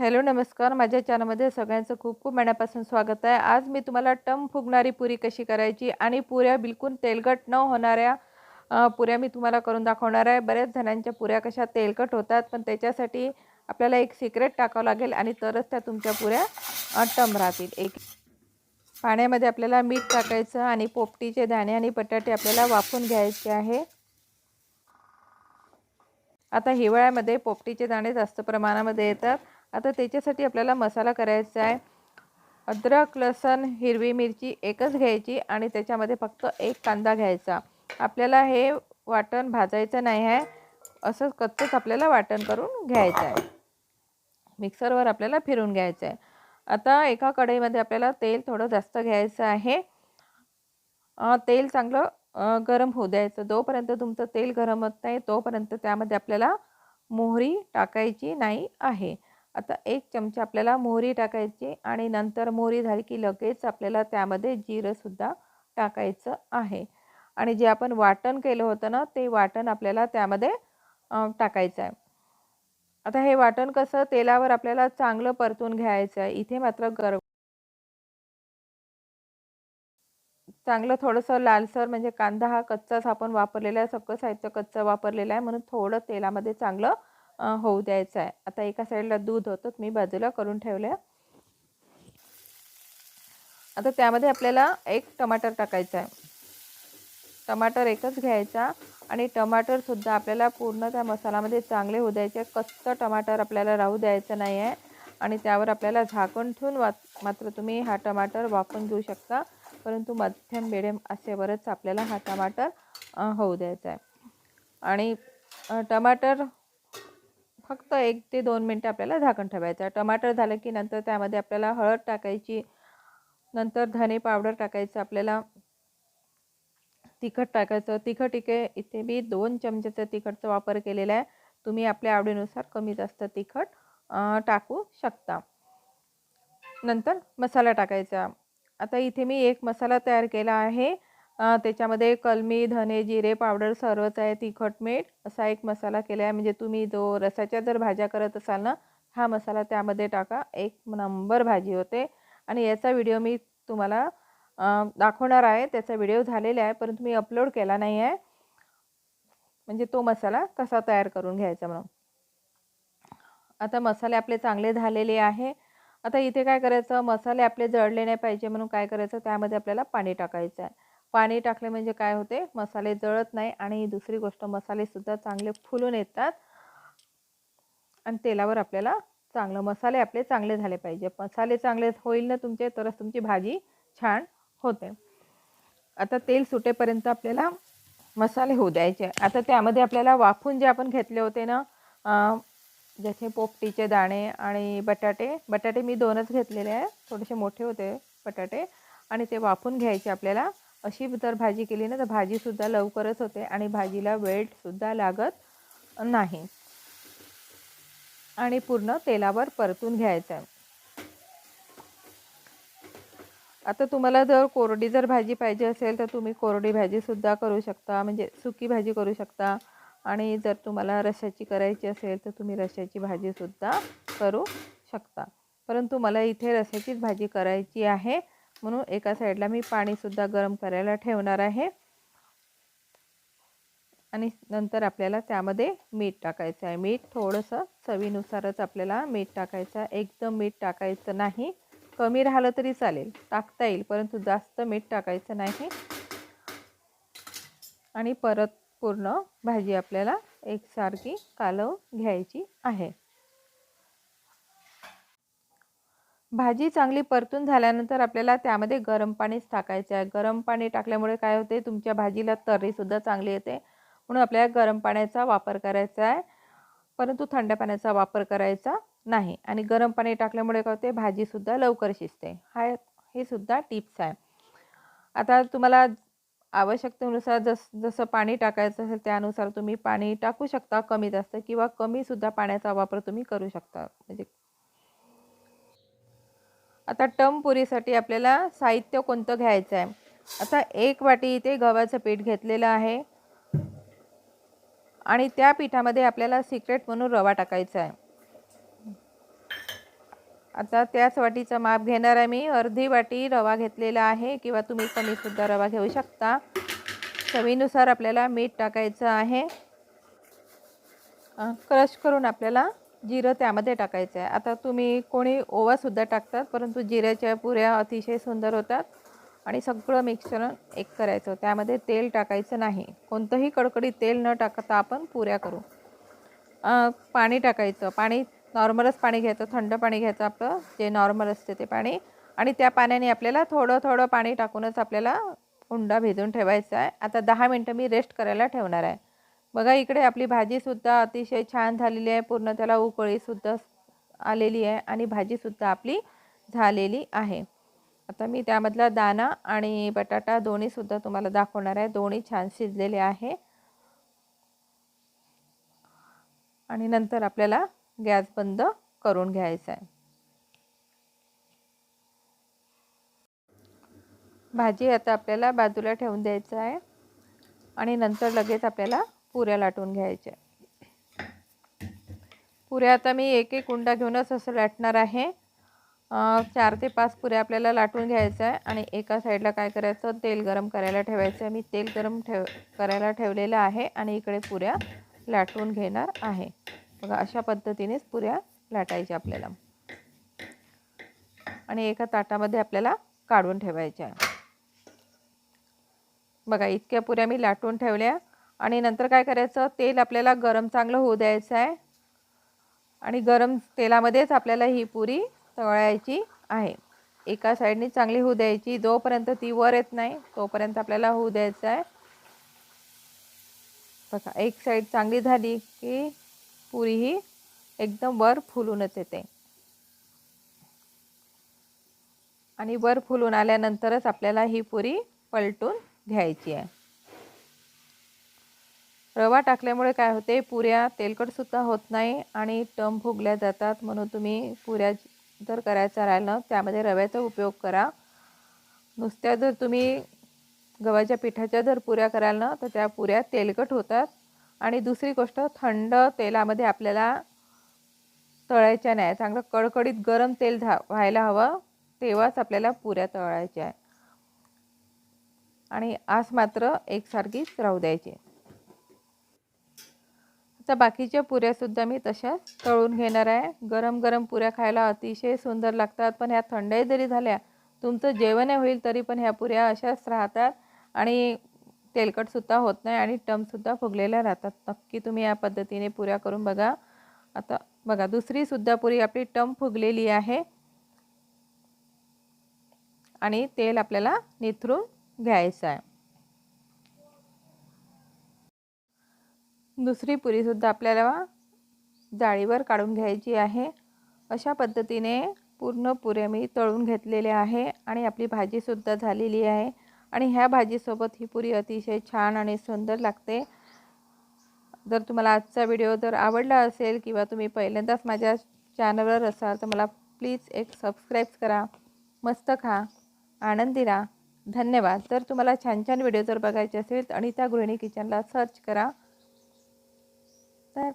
Hello नमस्कार. माझ्या चॅनलमध्ये सगळ्यांचं खूप खूप मनापासून स्वागत आहे. आज मी तुम्हाला टम फुगणारी पुरी कशी करायची आणि पुऱ्या बिलकुल तेलकट न होणाऱ्या पुऱ्या मी तुम्हाला करून दाखवणार आहे. बऱ्याच जणांच्या पुऱ्या कशा तेलकट होतात पण त्याच्यासाठी आपल्याला एक सिक्रेट टाकावं लागेल आणि तरच त्या तुमच्या पुऱ्या टम राहतील. एक पाण्यामध्ये आपल्याला मीठ टाकायचं आणि पोपटीचे दाणे आणि बटाटे आपल्याला वाफून घ्यायचे आहे. आता हिवाळ्यामध्ये पोपटीचे दाणे जास्त प्रमाणामध्ये येतात. आता त्याच्यासाठी आपल्याला मसाला करायचा आहे. अद्रक लसण हिरवी मिरची एकच घ्यायची आणि त्याच्यामध्ये फक्त एक कांदा घ्यायचा. आपल्याला हे वाटण भाजायचं नाही आहे. असंच कच्चंच आपल्याला वाटण करून घ्यायचं आहे. मिक्सरवर आपल्याला फिरून घ्यायचं आहे. आता एका कढईमध्ये आपल्याला तेल थोडं जास्त घ्यायचं आहे. तेल चांगलं गरम होऊ द्यायचं. जोपर्यंत तुमचं तेल गरम होत नाही तोपर्यंत त्यामध्ये आपल्याला मोहरी टाकायची नाही आहे. आता एक चमचा आपल्याला मोहरी टाकायची आणि नंतर मोहरी झाली की लगेच आपल्याला त्यामध्ये जिरंसुद्धा टाकायचं आहे. आणि जे आपण वाटण केलं होतं ना ते वाटण आपल्याला त्यामध्ये टाकायचं आहे. आता हे वाटण कसं तेलावर आपल्याला चांगलं परतून घ्यायचं आहे. इथे मात्र गर चांगलं थोडंसं लालसर म्हणजे कांदा हा कच्चाच आपण वापरलेला आहे. सगळं साहित्य कच्चं वापरलेलं आहे. म्हणून थोडं तेलामध्ये चांगलं होऊ द्यायचं आहे. आता एका साईडला दूध होतं मी बाजूला करून ठेवलं आता त्यामध्ये आपल्याला एक टमाटर टाकायचं आहे. टमाटर एकच घ्यायचा आणि टमाटरसुद्धा आपल्याला पूर्ण त्या मसाल्यामध्ये चांगले होऊ द्यायचे. कच्चं टमाटर आपल्याला राहू द्यायचं नाही आहे आणि त्यावर आपल्याला झाकण ठेवून वा मात्र तुम्ही हा टमाटर वापरून घेऊ शकता. परंतु मध्यम मिडियम असेवरच आपल्याला हा टमाटर होऊ द्यायचा आहे. आणि टमाटर फक्त एक ते दोन मिनटं आपल्याला झाकण ठेवायचं टमाटर झालं की नंतर त्यामध्ये आपल्याला हळद टाकायची नंतर धने पावडर टाकायचं आपल्याला तिखट टाकायचं. तिखट इके इथे मी दोन चमच्याचं तिखटचा वापर केलेला आहे. तुम्ही आपल्या आवडीनुसार कमी जास्त तिखट टाकू शकता. नंतर मसाला टाकायचा. आता इथे मी एक मसाला तयार केला आहे. त्याच्यामध्ये कलमी धने जिरे पावडर सर्वच आहे तिखट मीठ असा एक मसाला केला आहे. म्हणजे तुम्ही जो रसाच्या जर भाज्या करत असाल ना हा मसाला त्यामध्ये टाका. एक नंबर भाजी होते. आणि याचा व्हिडिओ मी तुम्हाला दाखवणार आहे. त्याचा व्हिडिओ झालेला आहे परंतु मी अपलोड केला नाही आहे. म्हणजे तो मसाला कसा तयार करून घ्यायचा म्हणून. आता मसाले आपले चांगले झालेले आहे. आता इथे काय करायचं? मसाले आपले जळले नाही पाहिजे म्हणून काय करायचं? त्यामध्ये आपल्याला पाणी टाकायचं आहे. पाणी टाकले म्हणजे काय होते? मसाले जळत नाही आणि दुसरी गोष्ट मसालेसुद्धा चांगले फुलून येतात. आणि तेलावर आपल्याला चांगलं मसाले आपले चांगले झाले पाहिजे. मसाले चांगले होईल ना तुमचे तरच तुमची भाजी छान होते. आता तेल सुटेपर्यंत आपल्याला मसाले होऊ द्यायचे. आता त्यामध्ये आपल्याला वाफून जे आपण घेतले होते ना जसे पोपटीचे दाणे आणि बटाटे बटाटे मी दोनच घेतलेले आहे. थोडेसे मोठे होते बटाटे आणि ते वाफून घ्यायचे आपल्याला. अशी जर भाजी केली ना तर भाजीसुद्धा लवकरच होते आणि भाजीला वेळसुद्धा लागत नाही. आणि पूर्ण तेलावर परतून घ्यायचं. आहे आता तुम्हाला जर कोरडी जर भाजी पाहिजे असेल तर तुम्ही कोरडी भाजीसुद्धा करू शकता म्हणजे सुकी भाजी करू शकता. आणि जर तुम्हाला रश्याची करायची असेल तर तुम्ही रश्याची भाजीसुद्धा करू शकता. परंतु मला इथे रश्याचीच भाजी करायची आहे. म्हणून एका साईडला मी पाणीसुद्धा गरम करायला ठेवणार आहे. आणि नंतर आपल्याला त्यामध्ये मीठ टाकायचं आहे. मीठ थोडंसं चवीनुसारच आपल्याला मीठ टाकायचं आहे. एकदम मीठ टाकायचं नाही. कमी राहिलं तरी चालेल. टाकता येईल परंतु जास्त मीठ टाकायचं नाही. आणि परत पूर्ण भाजी आपल्याला एकसारखी कालव घ्यायची आहे. भाजी चांगली परतून झाल्यानंतर आपल्याला त्यामध्ये गरम पाणीच टाकायचं आहे. गरम पाणी टाकल्यामुळे काय होते? तुमच्या भाजीला तर्रीसुद्धा चांगली येते. म्हणून आपल्याला गरम पाण्याचा वापर करायचा आहे. परंतु थंड पाण्याचा वापर करायचा नाही. आणि गरम पाणी टाकल्यामुळे काय होते? भाजीसुद्धा लवकर शिजते. हा हे सुद्धा टिप्स आहे. आता तुम्हाला आवश्यकतेनुसार जस जसं पाणी टाकायचं असेल त्यानुसार तुम्ही पाणी टाकू शकता कमी जास्त किंवा कमीसुद्धा पाण्याचा वापर तुम्ही करू शकता. म्हणजे आता टम पुरीसाठी आपल्याला साहित्य कोणतं घ्यायचं आहे? आता एक वाटी इथे गव्हाचं पीठ घेतलेलं आहे. आणि त्या पिठामध्ये आपल्याला सिक्रेट म्हणून रवा टाकायचा आहे. आता त्याच वाटीचं माप घेणार आहे मी. अर्धी वाटी रवा घेतलेला आहे किंवा तुम्ही कमीसुद्धा रवा घेऊ शकता. चवीनुसार आपल्याला मीठ टाकायचं आहे. क्रश करून आपल्याला जिरं त्यामध्ये टाकायचं आहे. आता तुम्ही कोणी ओवासुद्धा टाकतात परंतु जिऱ्याच्या पुऱ्या अतिशय सुंदर होतात आणि सगळं मिक्सर एक करायचं. त्यामध्ये तेल टाकायचं नाही. कोणतंही कडकडीत तेल न टाकता आपण पुऱ्या करू. पाणी टाकायचं. पाणी नॉर्मलच पाणी घ्यायचं. थंड पाणी घ्यायचं आपलं जे नॉर्मल असते ते पाणी. आणि त्या पाण्याने आपल्याला थोडं थोडं पाणी टाकूनच आपल्याला उंडा भिजून ठेवायचा आहे. आता दहा मिनटं मी रेस्ट करायला ठेवणार आहे. बघा इकडे आपली भाजीसुद्धा अतिशय छान झालेली आहे. पूर्ण त्याला उकळीसुद्धा आलेली आहे आणि भाजीसुद्धा आपली झालेली आहे. आता मी त्यामधला दाणा आणि बटाटा दोन्हीसुद्धा तुम्हाला दाखवणार आहे. दोन्ही छान शिजलेले आहे. आणि नंतर आपल्याला गॅस बंद करून घ्यायचा आहे. भाजी आता आपल्याला बाजूला ठेवून द्यायचं आहे. आणि नंतर लगेच आपल्याला पुऱ्या लाटून घ्यायच्या. पुऱ्या आता मी एक एक उंडा घेऊनच असं लाटणार आहे. चार ते पाच पुऱ्या आपल्याला लाटून घ्यायचं आहे आणि एका साईडला काय करायचं तेल गरम करायला ठेवायचं आहे. मी तेल गरम ठेव करायला ठेवलेलं आहे आणि इकडे पुऱ्या लाटून घेणार आहे. बघा अशा पद्धतीनेच पुऱ्या लाटायच्या आपल्याला. आणि एका ताटामध्ये आपल्याला काढून ठेवायच्या. बघा इतक्या पुऱ्या मी लाटून ठेवल्या. आणि नंतर काय करायचं? तेल आपल्याला गरम चांगलं होऊ द्यायचं आहे. आणि गरम तेलामध्येच आपल्याला ही पुरी तळायची आहे. एका साईडने चांगली होऊ द्यायची. जोपर्यंत ती वर येत नाही तोपर्यंत आपल्याला होऊ द्यायचं आहे. बघा एक साईड चांगली झाली की पुरी ही एकदम वर फुलूनच येते. आणि वर फुलून आल्यानंतरच आपल्याला ही पुरी पलटून घ्यायची आहे. रवा टाकल्यामुळे काय होते? पुऱ्या तेलकटसुद्धा होत नाही आणि टम फुगल्या जातात. म्हणून तुम्ही पुऱ्या जर करायचं राहिलं त्यामध्ये रव्याचा उपयोग करा. नुसत्या जर तुम्ही गव्हाच्या पिठाच्या जर पुऱ्या कराल ना तर त्या पुऱ्या तेलकट होतात. आणि दुसरी गोष्ट थंड तेलामध्ये आपल्याला तळायच्या नाही. चांगलं कडकडीत गरम तेल झा व्हायला हवं तेव्हाच आपल्याला पुऱ्या तळायच्या. आहे आणि आस मात्र एकसारखीच राहू द्यायची. आता बाकीच्या पुऱ्यासुद्धा मी तशाच तळून घेणार आहे. गरम गरम पुऱ्या खायला अतिशय सुंदर लागतात पण ह्या थंडही जरी झाल्या तुमचं जेवणही होईल तरी पण ह्या पुऱ्या अशाच राहतात आणि तेलकटसुद्धा होत नाही आणि टमसुद्धा फुगलेल्या राहतात. नक्की तुम्ही या पद्धतीने पुऱ्या करून बघा. आता बघा दुसरीसुद्धा पुरी आपली टम फुगलेली आहे. आणि तेल आपल्याला निथरून घ्यायचं आहे. दुसरी पुरीसुद्धा आपल्याला जाळीवर काढून घ्यायची आहे. अशा पद्धतीने पूर्ण पुऱ्या मी तळून घेतलेले आहे आणि आपली भाजीसुद्धा झालेली आहे. आणि ह्या भाजीसोबत ही पुरी अतिशय छान आणि सुंदर लागते. जर तुम्हाला आजचा व्हिडिओ जर आवडला असेल किंवा तुम्ही पहिल्यांदाच माझ्या चॅनलवर असाल तर मला प्लीज एक सबस्क्राईब करा मस्त खा आनंदी राहा. धन्यवाद. जर तुम्हाला छान छान व्हिडिओ जर बघायचे असेल तर अनिता गृहिणी किचनला सर्च करा. तर